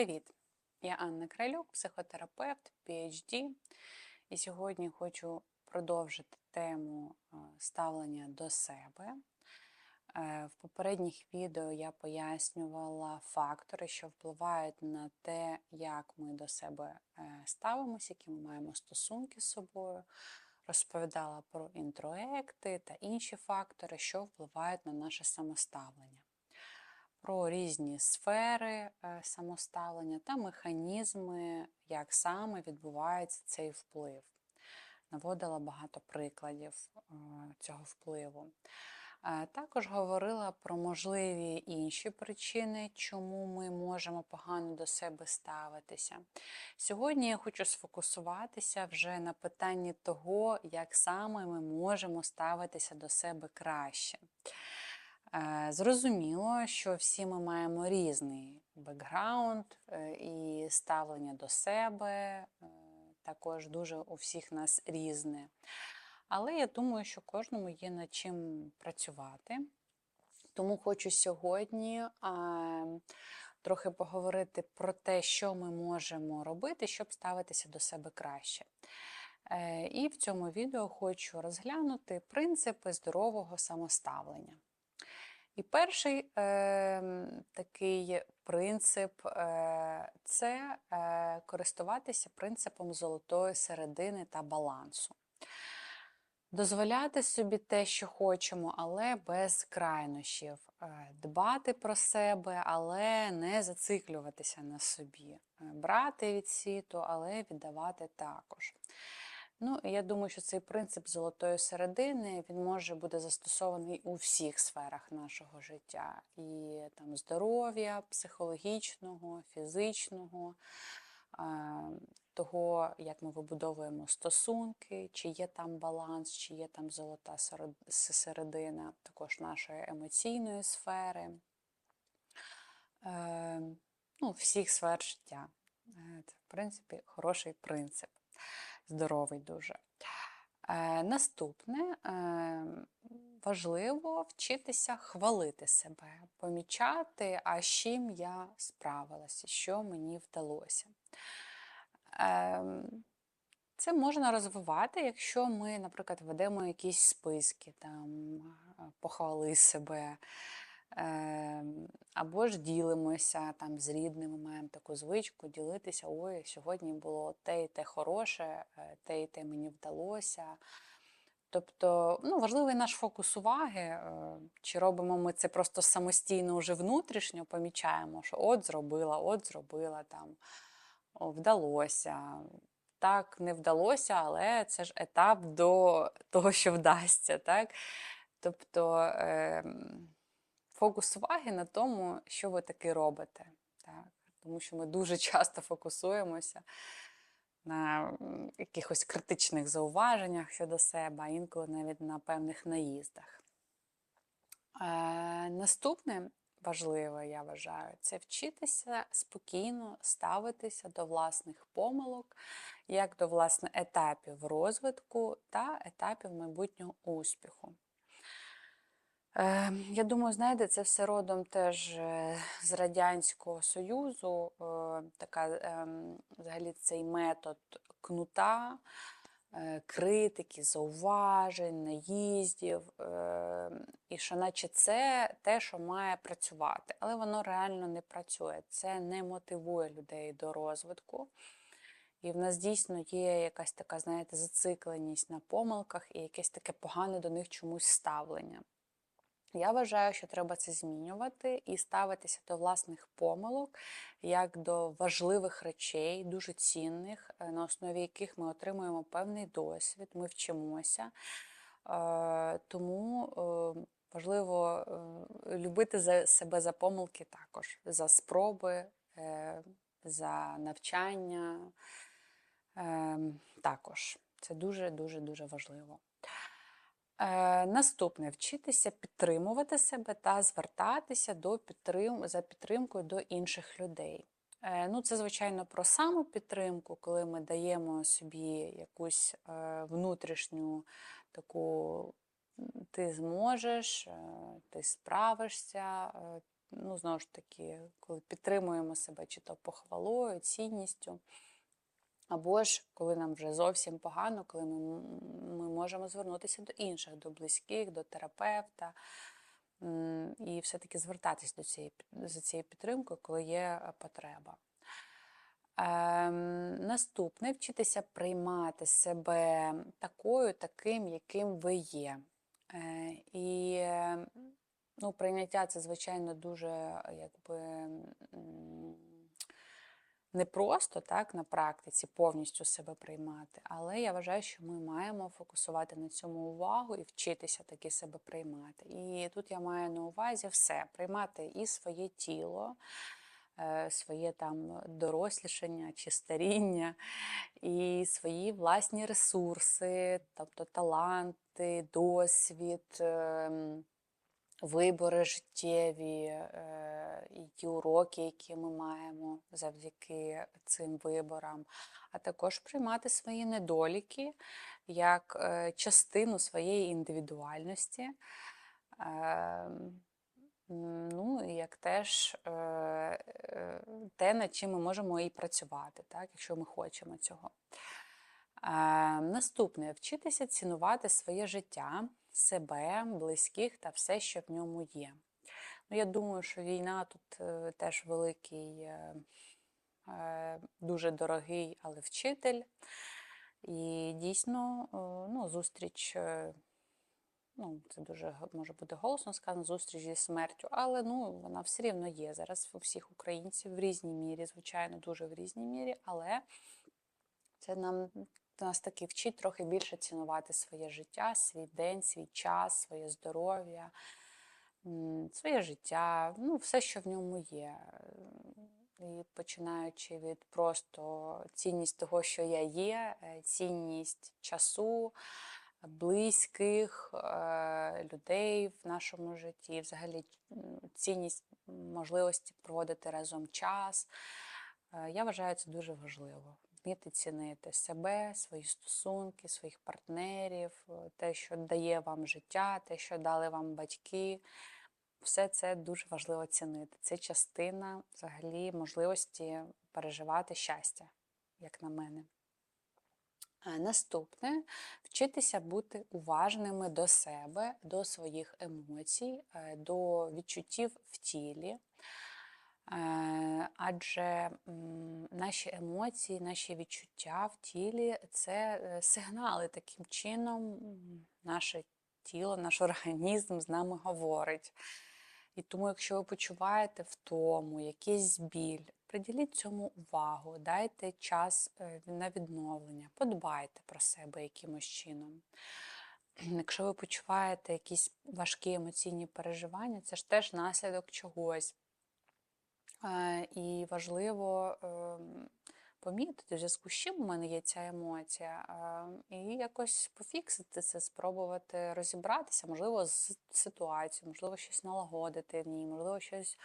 Привіт! Я Анна Кралюк, психотерапевт, PhD. І сьогодні хочу продовжити тему е, ставлення до себе. Е, В попередніх відео я пояснювала фактори, що впливають на те, як ми до себе е, ставимося, які ми маємо стосунки з собою. Розповідала про інтроекти та інші фактори, що впливають на наше самоставлення про різні сфери е, самоставлення та механізми, як саме відбувається цей вплив. Наводила багато прикладів е, цього впливу. Е, також говорила про можливі інші причини, чому ми можемо погано до себе ставитися. Сьогодні я хочу сфокусуватися вже на питанні того, як саме ми можемо ставитися до себе краще. Е, Зрозуміло, що всі ми маємо різний бекграунд е, і ставлення до себе, е, також дуже у всіх нас різне. Але я думаю, що кожному є над чим працювати. Тому хочу сьогодні трохи поговорити про те, що ми можемо робити, щоб ставитися до себе краще. І в цьому відео хочу розглянути принципи здорового самоставлення. І перший е, такий принцип е, це е, користуватися принципом золотої середини та балансу. Дозволяти собі те, що хочемо, але без крайнощів. Е, Дбати про себе, але не зациклюватися на собі. Е, Брати від світу, але віддавати також. Ну, я думаю, що цей принцип золотої середини він може бути застосований у всіх сферах нашого життя: і там здоров'я, психологічного, фізичного, того, як ми вибудовуємо стосунки, чи є там баланс, чи є там золота середина, також нашої емоційної сфери, е, ну, всіх сфер життя. Е, Це, в принципі, хороший принцип здоровий дуже. Е, наступне е, важливо вчитися хвалити себе, помічати, а з чим я справилася, що мені вдалося. Е, це можна розвивати, якщо ми, наприклад, ведемо якісь списки, там, е, похвали себе, або ж ділимося там з рідними, маємо таку звичку ділитися. Ой, сьогодні було те і те хороше, е, те і те мені вдалося. Тобто, ну, важливий наш фокус уваги, е, чи робимо ми це просто самостійно вже внутрішньо, помічаємо, що от зробила, от зробила там, вдалося. Так, не вдалося, але це ж етап до того, що вдасться. Так? Тобто ем, фокус уваги на тому, що ви таки робите. Так? Тому що ми дуже часто фокусуємося на якихось критичних зауваженнях щодо себе, а інколи навіть на певних наїздах. Е, наступне важливе, я вважаю, це вчитися спокійно ставитися до власних помилок, як до власне етапів розвитку та етапів майбутнього успіху. Е, Я думаю, знаєте, це все родом теж е, з Радянського Союзу. е, Така ем, взагалі цей метод кнута, е, критики, зауважень, наїздів. е, І що наче це те, що має працювати, але воно реально не працює. Це не мотивує людей до розвитку. І в нас дійсно є якась така, знаєте, зацикленість на помилках і якесь таке погане до них чомусь ставлення. Я вважаю, що треба це змінювати і ставитися до власних помилок як до важливих речей, дуже цінних, е, на основі яких ми отримуємо певний досвід, ми вчимося. Е, Тому е, важливо е, любити за себе за помилки також, за спроби, за навчання. Е, Також це дуже дуже дуже важливо. Е, Наступне вчитися підтримувати себе та звертатися до підтрим... за підтримкою до інших людей. Е, Ну, це, звичайно, про самопідтримку, коли ми даємо собі якусь е, внутрішню таку ти зможеш, ти справишся, ну, знову ж таки, коли підтримуємо себе чи то похвалою, цінністю. Або ж коли нам вже зовсім погано, коли ми можемо звернутися до інших, до близьких, до терапевта, і все-таки звертатись до цієї, за цією підтримкою, коли є е, потреба. Ем, наступне вчитися приймати себе такою, таким, яким ви є. Е, і е, ну, прийняття це, звичайно, дуже е, якби. Не просто так на практиці повністю себе приймати, але я вважаю, що ми маємо фокусувати на цьому увагу і вчитися таки себе приймати. І тут я маю на увазі все: приймати і своє тіло, е, своє там дорослішання чи старіння, і свої власні ресурси, тобто таланти, досвід. Ем, вибори життєві, е, і ті уроки, які ми маємо завдяки цим виборам, а також приймати свої недоліки як е, частину своєї індивідуальності. Ем, Ну, і як теж е, те, над чим ми можемо і працювати, так, якщо ми хочемо цього. Е, Наступне вчитися цінувати своє життя, себе, близьких та все, що в ньому є. Ну, я думаю, що війна тут е, теж великий, е, е, дуже дорогий, але вчитель. І дійсно, ну, зустріч, ну, це дуже може бути голосно сказано, зустріч зі смертю, але ну, вона все рівно є зараз у всіх українців в різній мірі, звичайно, дуже в різній мірі, але це нам нас таки вчить трохи більше цінувати своє життя, свій день, свій час, своє здоров'я, своє життя, ну, все, що в ньому є. І починаючи від просто цінність того, що я є, е, цінність часу, близьких е, людей в нашому житті, взагалі цінність можливості проводити разом час. Е, Я вважаю це дуже важливо. Вміти цінити себе, свої стосунки, своїх партнерів, е, те, що дає вам життя, те, що дали вам батьки. Все це дуже важливо цінити. Це частина взагалі можливості переживати щастя, як на мене. Наступне вчитися бути уважними до себе, до своїх емоцій, е, до відчуттів в тілі. Е, Адже наші емоції, наші відчуття в тілі це е, сигнали. Таким чином, наше тіло, наш організм з нами говорить. І тому, якщо ви почуваєте втому, якийсь біль, приділіть цьому увагу, дайте час е, на відновлення, подбайте про себе якимось чином. Якщо ви почуваєте якісь важкі емоційні переживання, це ж теж наслідок чогось. Е, І важливо ем, помітити, в зв'язку з чим у мене є ця емоція, е, і якось пофіксити це, спробувати розібратися, можливо, з ситуацією, можливо, щось налагодити в ній, можливо, щось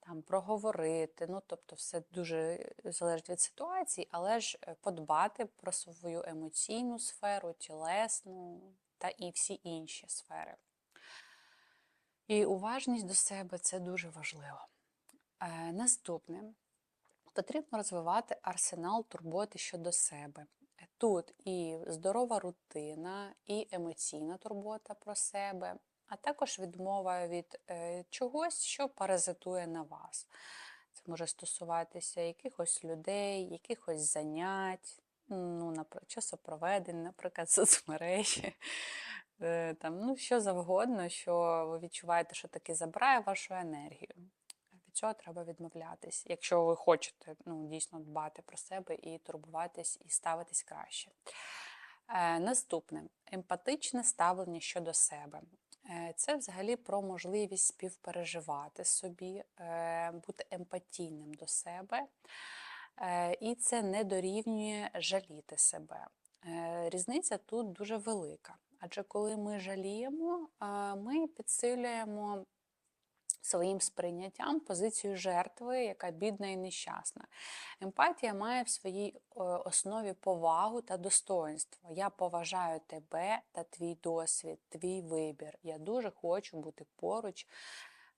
там проговорити. Ну, тобто, все дуже залежить від ситуації, але ж е, подбати про свою емоційну сферу, тілесну та і всі інші сфери. І уважність до себе це дуже важливо. Е, Наступне потрібно розвивати арсенал турботи щодо себе. Тут і здорова рутина, і емоційна турбота про себе, а також відмова від е, чогось, що паразитує на вас. Це може стосуватися якихось людей, якихось занять, ну, наприклад, часопроведень, наприклад, соцмережі. Е, Там, ну, що завгодно, що ви відчуваєте, що таки забирає вашу енергію від цього треба відмовлятись, якщо ви хочете ну, дійсно дбати про себе і турбуватись, і ставитись краще. Е, наступне емпатичне ставлення щодо себе. Е, Це взагалі про можливість співпереживати собі, е, бути емпатійним до себе. Е, І це не дорівнює жаліти себе. Різниця тут дуже велика. Адже коли ми жаліємо, ми підсилюємо своїм сприйняттям позицію жертви, яка бідна і нещасна. Емпатія має в своїй е, основі повагу та достоинство. Я поважаю тебе та твій досвід, твій вибір. Я дуже хочу бути поруч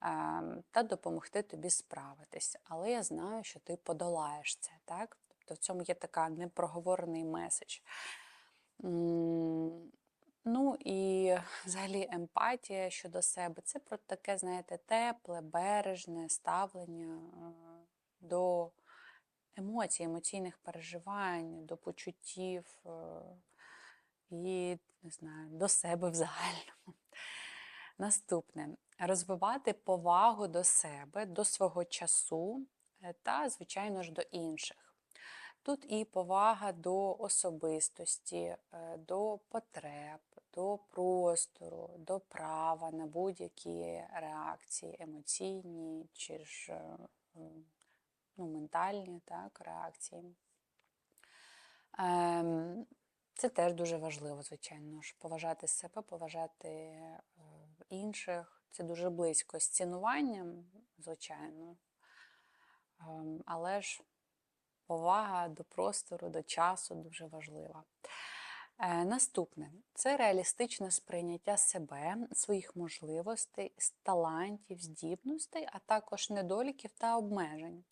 ем, та допомогти тобі справитись. Але я знаю, що ти подолаєш це, так? Тобто в цьому є така непроговорений меседж. Ну і взагалі емпатія щодо себе це про таке, знаєте, тепле, бережне ставлення е, до емоцій, емоційних переживань, до почуттів е, і не знаю, до себе в загальному. Наступне розвивати повагу до себе, до свого часу е, та, звичайно ж, до інших. Тут і повага до особистості, е, до потреб, до простору, до права на будь-які реакції емоційні чи ж е, ну, ментальні так, реакції. Ем, Це теж дуже важливо, звичайно ж, поважати себе, поважати е, інших. Це дуже близько з цінуванням, звичайно. Ем, Але ж повага до простору, до часу дуже важлива. Е, Наступне це реалістичне сприйняття себе, своїх можливостей, талантів, здібностей, а також недоліків та обмежень.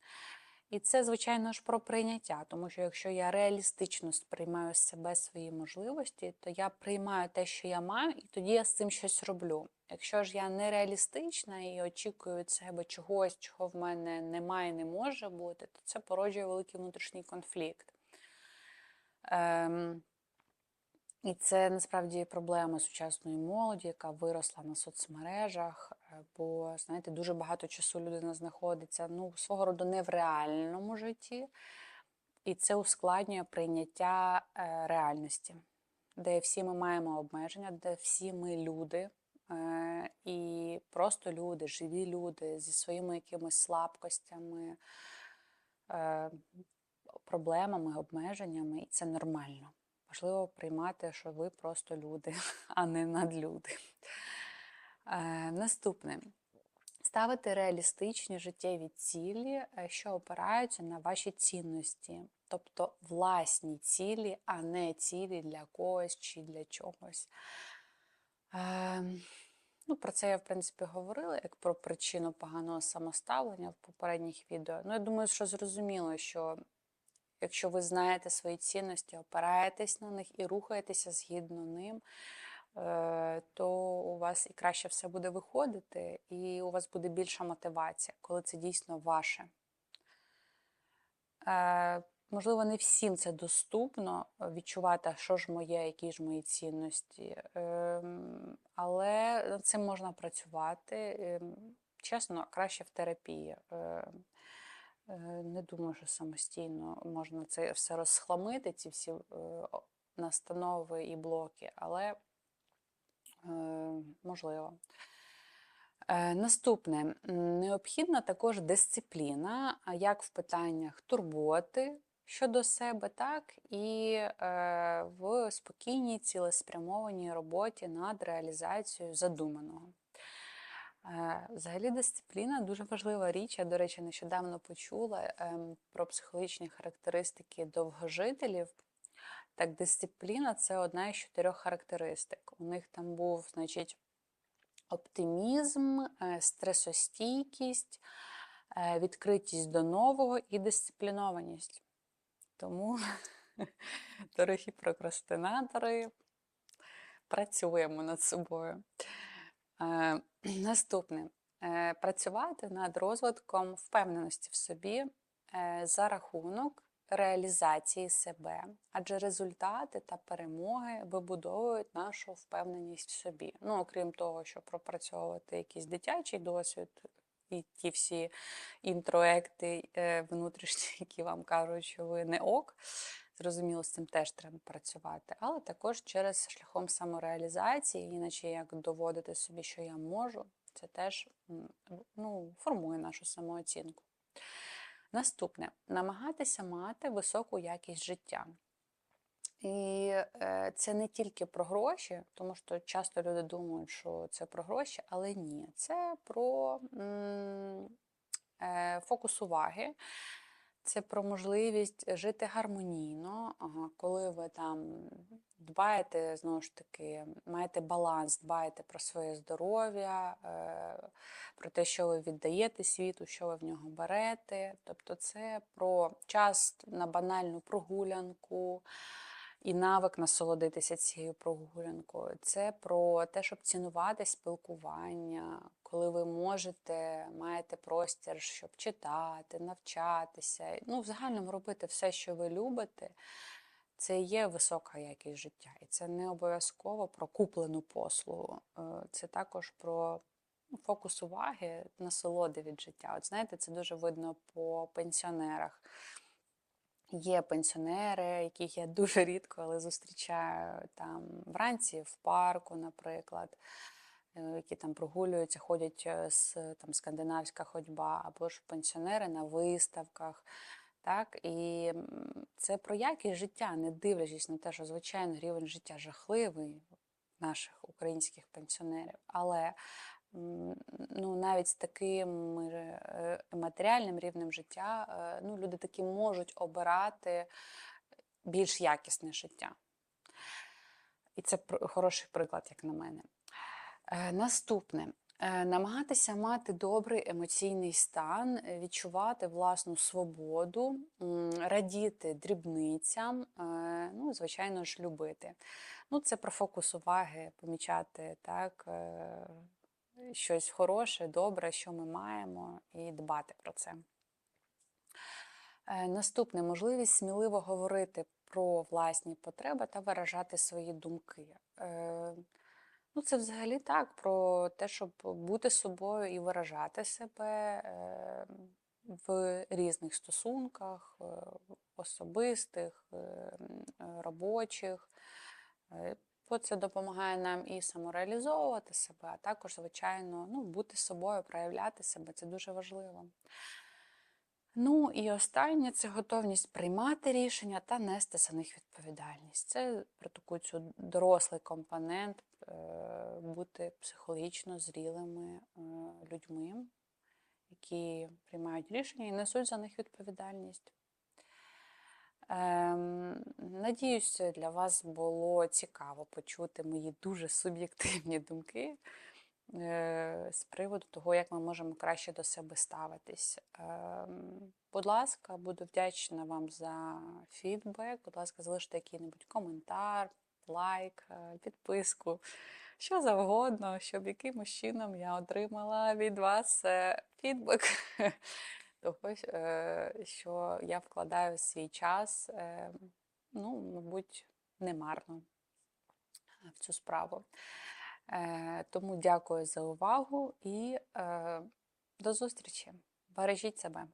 І це, звичайно ж, про прийняття, тому що якщо я реалістично сприймаю себе свої можливості, то я приймаю те, що я маю, і тоді я з цим щось роблю. Якщо ж я нереалістична і очікую від себе чогось, чого в мене немає, не може бути, то це породжує великий внутрішній конфлікт. Ем, і це насправді проблема сучасної молоді, яка виросла на соцмережах, е, бо, знаєте, дуже багато часу людина знаходиться ну, свого роду не в реальному житті, і це ускладнює прийняття е, реальності, де всі ми маємо обмеження, де всі ми люди, і просто люди, живі люди зі своїми якимись слабкостями, е, проблемами, обмеженнями, і це нормально. Важливо приймати, що ви просто люди, а не надлюди. Е, наступне. Ставити реалістичні життєві цілі, е, що опираються на ваші цінності, тобто власні цілі, а не цілі для когось чи для чогось. Е, ну, про це я, в принципі, говорила, як про причину поганого самоставлення в попередніх відео. Ну, я думаю, що зрозуміло, що Якщо ви знаєте свої цінності, опираєтесь на них і рухаєтеся згідно ним, е, то у вас і краще все буде виходити, і у вас буде більша мотивація, коли це дійсно ваше. Можливо, не всім це доступно е, відчувати, що ж моє, які ж мої цінності. Ем, Але над цим можна працювати. Ем, Чесно, краще в терапії. Ем, Е, Не думаю, що самостійно можна це все розхламити, ці всі е, настанови і блоки, але можливо. Наступне. Необхідна також дисципліна, як в питаннях турботи щодо себе, так і е, в спокійній цілеспрямованій роботі над реалізацією задуманого. Е, Взагалі дисципліна дуже важлива річ. Я, до речі, нещодавно почула ем, про психологічні характеристики довгожителів. Так, дисципліна це одна із чотирьох характеристик. У них там був, значить, оптимізм, е, стресостійкість, е, відкритість до нового і дисциплінованість. Тому, дорогі прокрастинатори, працюємо над собою. Е, Наступне. Е, Працювати над розвитком впевненості в собі е, за рахунок реалізації себе, адже результати та перемоги вибудовують нашу впевненість в собі. Ну, окрім того, що пропрацьовувати якийсь дитячий досвід і ті всі інтроекти е, внутрішні, які вам кажуть, що ви не ок. Зрозуміло, з цим теж треба працювати, але також через шляхом самореалізації, іначе як доводити собі, що я можу, це теж ну, формує нашу самооцінку. Наступне намагатися мати високу якість життя. І е, це не тільки про гроші, тому що часто люди думають, що це про гроші, але ні, це про м, е, фокус уваги, це про можливість жити гармонійно, коли ви там дбаєте, знову ж таки, маєте баланс, дбаєте про своє здоров'я, е, про те, що ви віддаєте світу, що ви в нього берете. Тобто це про час на банальну прогулянку і навик насолодитися цією прогулянкою. Це про те, щоб цінувати спілкування, коли ви можете, маєте простір, щоб читати, навчатися. Ну, в загальному робити все, що ви любите. Це є висока якість життя. І це не обов'язково про куплену послугу. Е, Це також про ну, фокус уваги, насолоди від життя. От знаєте, це дуже видно по пенсіонерах. Є пенсіонери, яких я дуже рідко, але зустрічаю там вранці в парку, наприклад, е, які там прогулюються, ходять е, з там скандинавська ходьба, або ж пенсіонери на виставках. Так, і це про якість життя, не дивлячись на те, що звичайно рівень життя жахливий наших українських пенсіонерів, але ну, навіть з таким е, матеріальним рівнем життя е, ну, люди такі можуть обирати більш якісне життя. І це хороший приклад, як на мене. Е, Наступне. Намагатися мати добрий емоційний стан, відчувати власну свободу, радіти дрібницям, ну, звичайно ж, любити. Ну, це про фокус уваги, помічати так, щось хороше, добре, що ми маємо, і дбати про це. Е, Наступне можливість сміливо говорити про власні потреби та виражати свої думки. Е, Ну, це взагалі так, про те, щоб бути собою і виражати себе е, в різних стосунках, особистих, робочих. Бо це допомагає нам і самореалізовувати себе, а також, звичайно, ну, бути собою, проявляти себе це дуже важливо. Ну і останнє це готовність приймати рішення та нести за них відповідальність. Це про таку цю дорослий компонент, е, бути психологічно зрілими е, людьми, які приймають рішення і несуть за них відповідальність. Ем, Надіюсь, для вас було цікаво почути мої дуже суб'єктивні думки е, з приводу того, як ми можемо краще до себе ставитись. Ем, Будь ласка, буду вдячна вам за фідбек. Будь ласка, залиште який-небудь коментар, лайк, е, підписку, що завгодно, щоб якимось чином я отримала від вас е, фідбек. Того, е, що я вкладаю свій час, е, ну, мабуть, немарно в цю справу. Тому дякую за увагу і до зустрічі. Бережіть себе.